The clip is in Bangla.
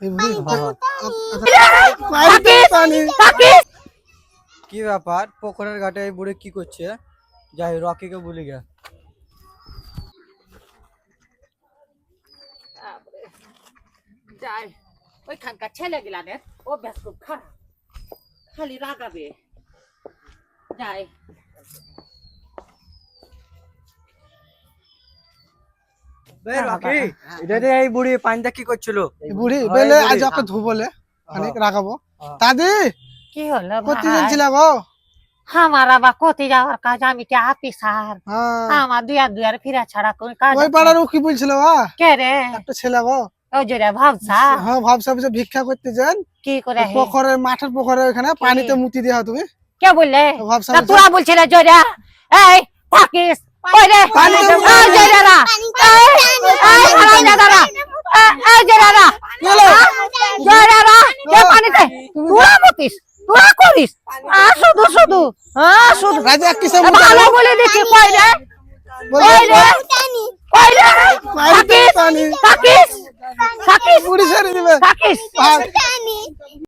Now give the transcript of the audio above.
এই বুড়ি থাকিস কি ব্যাপার পুকুরের ঘাটে এই বুড়ি কি করছে যাই রকিকে বলি গে যাই ওইখানকার ছেলে গিলানের অভ্যাস খুব খারাপ খালি রাগাবে যাই এই রকি এটা দিয়ে এই বুড়ি পানিটা কি করছিল? বুড়ি আজ ওকে ধুবলে অনেক। রাখাবো। দাদি কি হলো কোথায় যাচ্ছিল গো? আমার আবার কোথি যাওয়ার কাজ আমি কি আপিসার? আমার দুয়ার দুয়ার ফিরা ছাড়া কোন কাজ ওই পাড়ার কি বলছিল বা? কে রে? একটা ছেলে গো। ওই যে রে হ্যাঁ ভাবছা ভাবছা ভিক্ষা করতে যান। কি করে? পুকুরে মাঠের পুকুরে ওখানে পানিতে মুতি দেওয়া তুমি। কে বললে? ভাবছা তা তোরা বলছে রে এই থাকিস। ওই রে পানি দেবো। এই জয়রা এই এই হারাম দাদারা এই জয়রা জয়রা কে পানিতে তোরা মতিস তোরা করিস। আ শুধু শুধু। হ্যাঁ শুধু। রাজা কিসে ভালো বলে? দেখি কই রে? কই রে? কই রে? থাকিস? থাকিস থাকিস? বুড়ি ছেড়ে দিবে। থাকিস? আর